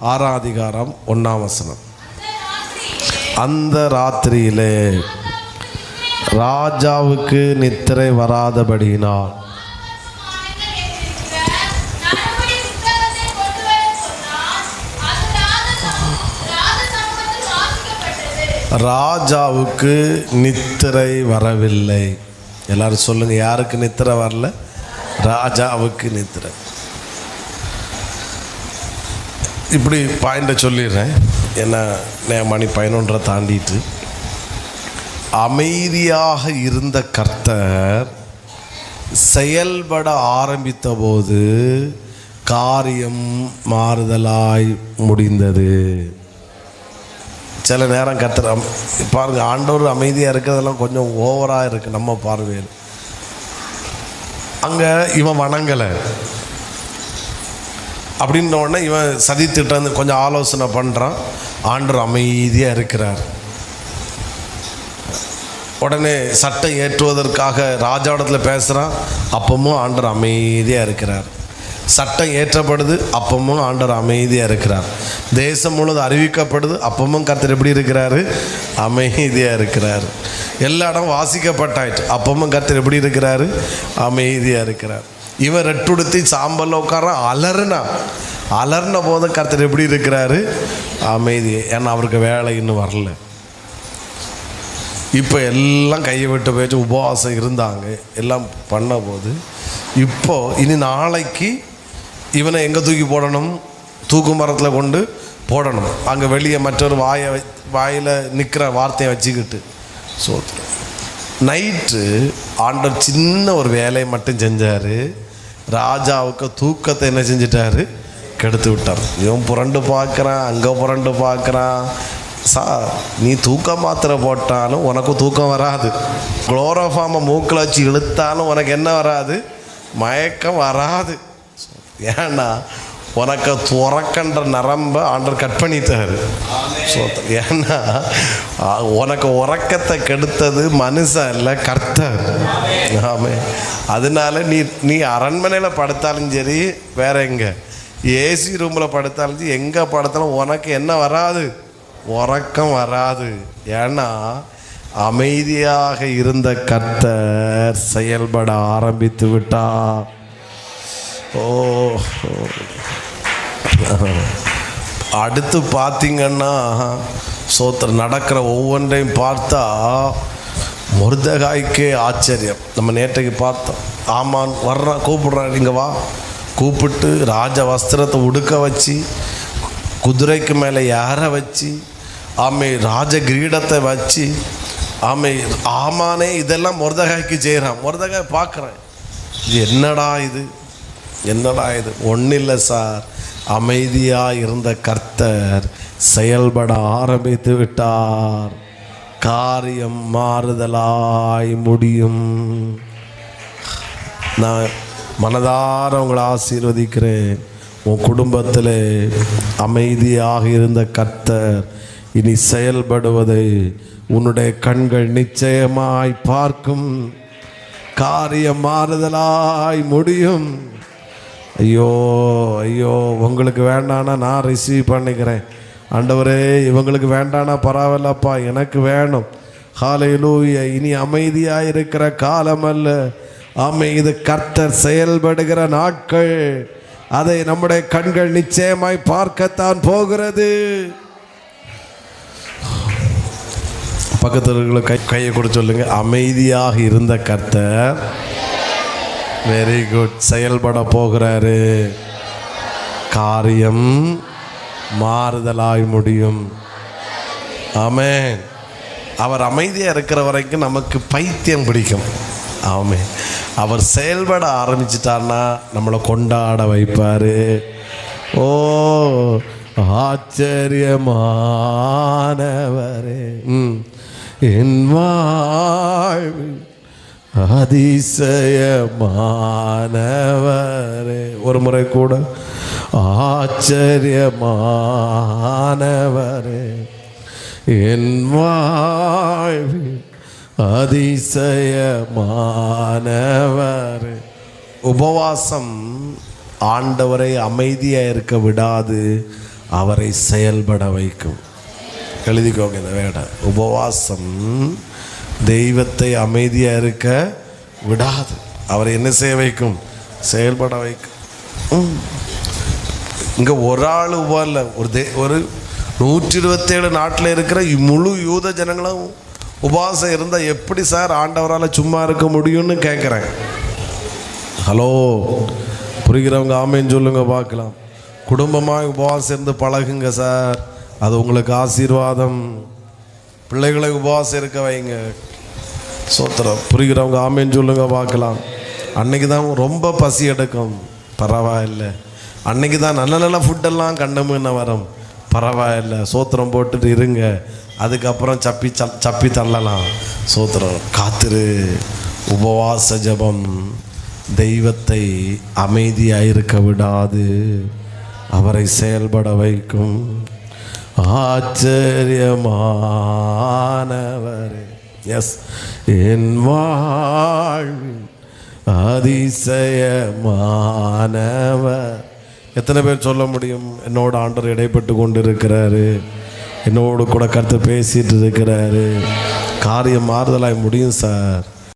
ஆறாம் அதிகாரம் ஒன்றாம் வசனம். அந்த ராத்திரியிலே ராஜாவுக்கு நித்திரை வராதபடியினால் ராஜாவுக்கு நித்திரை வரவில்லை. எல்லாரும் சொல்லுங்க யாருக்கு நித்திரை வரல? ராஜாவுக்கு நித்திரை. இப்படி பாயிண்ட்டை சொல்லிடுறேன். என்ன நான் மணி பதினொன்றை தாண்டிட்டு அமைதியாக இருந்த கர்த்தர் செயல்பட ஆரம்பித்த போது காரியம் மாறுதலாய் முடிந்தது. சில நேரம் கத்துற பாருங்க ஆண்டவர் அமைதியாக இருக்கிறதெல்லாம் கொஞ்சம் ஓவராக இருக்குது நம்ம பார்வையில். அங்கே இவன் வணங்கலை. அப்படின்ன உடனே இவன் சதி திட்டம் கொஞ்சம் ஆலோசனை பண்ணுறான் ஆண்டர் அமைதியாக இருக்கிறார். உடனே சட்டம் ஏற்றுவதற்காக ராஜாவிடத்தில் பேசுகிறான் அப்பமும் ஆண்டவர் அமைதியாக இருக்கிறார். சட்டம் ஏற்றப்படுது அப்பமும் ஆண்டவர் அமைதியாக இருக்கிறார். தேசம் முழுவதும் அறிவிக்கப்படுது அப்பமும் கர்த்தர் எப்படி இருக்கிறாரு? அமைதியாக இருக்கிறார். எல்லா இடம் வாசிக்கப்பட்டாயிட்டு அப்பமும் கர்த்தர் எப்படி இருக்கிறாரு? அமைதியாக இருக்கிறார். இவன் ரெட்டுடுத்தி சாம்பலில் உட்கார அலறுனா. அலர்ன போது கர்த்தர் எப்படி இருக்கிறாரு? அமைதி. ஏன்னா அவருக்கு வேலை இன்னும் வரல. இப்போ எல்லாம் கையை விட்டு போயிட்டு உபவாசம் இருந்தாங்க. எல்லாம் பண்ண போது இப்போ இனி நாளைக்கு இவனை எங்கே தூக்கி போடணும்? தூக்கு மரத்தில் கொண்டு போடணும். அங்கே வெளியே மற்றொரு வாயை வை- வாயில் நிற்கிற வார்த்தையை வச்சுக்கிட்டு சோத்துறோம் நைட்டு ஆண்டவர் சின்ன ஒரு வேலையை மட்டும் செஞ்சார். ராஜாவுக்கு தூக்கத்தை என்ன செஞ்சிட்டாரு? கெடுத்து விட்டார். இவன் புரண்டு பார்க்குறான் அங்கே புரண்டு பார்க்குறான். சா நீ தூக்கம் மாத்திரை போட்டாலும் உனக்கு தூக்கம் வராது. குளோரோஃபாமை மூக்கில் வச்சு இழுத்தாலும் உனக்கு என்ன வராது? மயக்கம் வராது. ஏன்னா உனக்கு துறக்கன்ற நரம்ப ஆண்டர் கட் பண்ணிட்டாரு. சோத்திரம். ஏன்னா உனக்கு உறக்கத்தை கெடுத்தது மனுஷன் இல்லை கர்த்தர். ஆமே அதனால நீ நீ அரண்மனையில் படுத்தாலும் சரி வேற எங்க? ஏசி ரூமில் படுத்தாலும் சரி எங்கே படுத்தாலும் உனக்கு என்ன வராது? உறக்கம் வராது. ஏன்னா அமைதியாக இருந்த கர்த்தர் செயல்பட ஆரம்பித்து விட்டார். ஓ அடுத்து பார்த்தீங்கன்னா சோத்திரம் நடக்கிற ஒவ்வொன்றையும் பார்த்தா முருதகாய்க்கே ஆச்சரியம். நம்ம நேற்றைக்கு பார்த்தோம். ஆமான் வர்றான் கூப்பிடுறான் இங்கே வா. கூப்பிட்டு ராஜ வஸ்திரத்தை உடுக்க வச்சு குதிரைக்கு மேலே ஏற வச்சு ஆமை ராஜ கிரீடத்தை வச்சு ஆமை ஆமானே இதெல்லாம் முருதகாய்க்கு செய்கிறான் முருதகாய் பார்க்குறேன். இது என்னடா இது? என்னடா இது? ஒன்றும் இல்லை சார். அமைதியாக இருந்த கர்த்தர் செயல்பட ஆரம்பித்து விட்டார். காரியம் மாறுதலாய் முடியும். நான் மனதார உங்களை ஆசீர்வதிக்கிறேன். உன் குடும்பத்தில் அமைதியாக இருந்த கர்த்தர் இனி செயல்படுவதை உன்னுடைய கண்கள் நிச்சயமாய் பார்க்கும். காரியம் மாறுதலாய் முடியும். ஐயோ ஐயோ உங்களுக்கு வேண்டானா நான் ரிசீவ் பண்ணிக்கிறேன். ஆண்டவரே இவங்களுக்கு வேண்டானா பரவாயில்லப்பா எனக்கு வேணும். ஹalleluya இனி அமைதியாக இருக்கிற காலம் அல்ல ஆமை இது கர்த்தர் செயல்படுகிற நாட்கள். அதை நம்முடைய கண்கள் நிச்சயமாய் பார்க்கத்தான் போகிறது. பக்கத்தில் கை கையை கூட சொல்லுங்க. அமைதியாக இருந்த கர்த்தர் வெரி குட் செயல்பட போகிறாரு. காரியம் மாறுதலாய் முடியும். ஆமென். அவர் அமைதியாக இருக்கிற வரைக்கும் நமக்கு பைத்தியம் பிடிக்கும். ஆமே அவர் செயல்பட ஆரம்பிச்சிட்டார்னா நம்மளை கொண்டாட வைப்பார். ஓ ஆச்சரியமானவரே. என் வாழ்வு அதிசயமானவரே. ஒரு முறை கூட. ஆச்சரியமானவரே. என் வாழ்வில் அதிசயமானவரே. உபவாசம் ஆண்டவரை அமைதியாக இருக்க விடாது அவரை செயல்பட வைக்கும். எழுதிக்கோங்க இந்த வேட. உபவாசம் தெய்வத்தை அமைதியாக இருக்க விடாது. அவரை என்ன செய்ய வைக்கும்? செயல்பட வைக்கும். இங்கே ஒரு ஆள் உபா ஒரு தே ஒரு நூற்றி இருபத்தேழு நாட்டில் இருக்கிற முழு யூத ஜனங்களும் உபவாசம் இருந்தால் எப்படி சார் ஆண்டவரால் சும்மா இருக்க முடியும்னு கேட்குறேன் ஹலோ புரிகிறவங்க ஆமேன்னு சொல்லுங்க பார்க்கலாம். குடும்பமாக உபவாசம் இருந்து பழகுங்க சார். அது உங்களுக்கு ஆசீர்வாதம். பிள்ளைகளை உபவாசம் இருக்க வைங்க. சோத்திரம் புரிகிறவங்க ஆமேன்னு சொல்லுங்க பார்க்கலாம். அன்னைக்கு தான் ரொம்ப பசி எடுக்கும். பரவாயில்ல. அன்னைக்கு தான் நல்ல நல்ல ஃபுட்டெல்லாம் கண்டமுன்ன வரும். பரவாயில்ல. சோத்திரம் போட்டுட்டு இருங்க. அதுக்கப்புறம் சப்பி சப்பி தள்ளலாம். சோத்திரம் காத்திரு. உபவாச ஜெபம். தெய்வத்தை அமைதியாக இருக்க விடாது. அவரை செயல்பட வைக்கும். ஆச்சரியமானவரே. எஸ் என் வாழ்வில் அதிசயமானவர். எத்தனை பேர் சொல்ல முடியும்? என்னோட ஆண்டவர் இடைப்பட்டு கொண்டு இருக்கிறாரு என்னோடு கூட கருத்து பேசிட்டு இருக்கிறாரு. காரியம் மாறுதலாய் முடியும் சார்.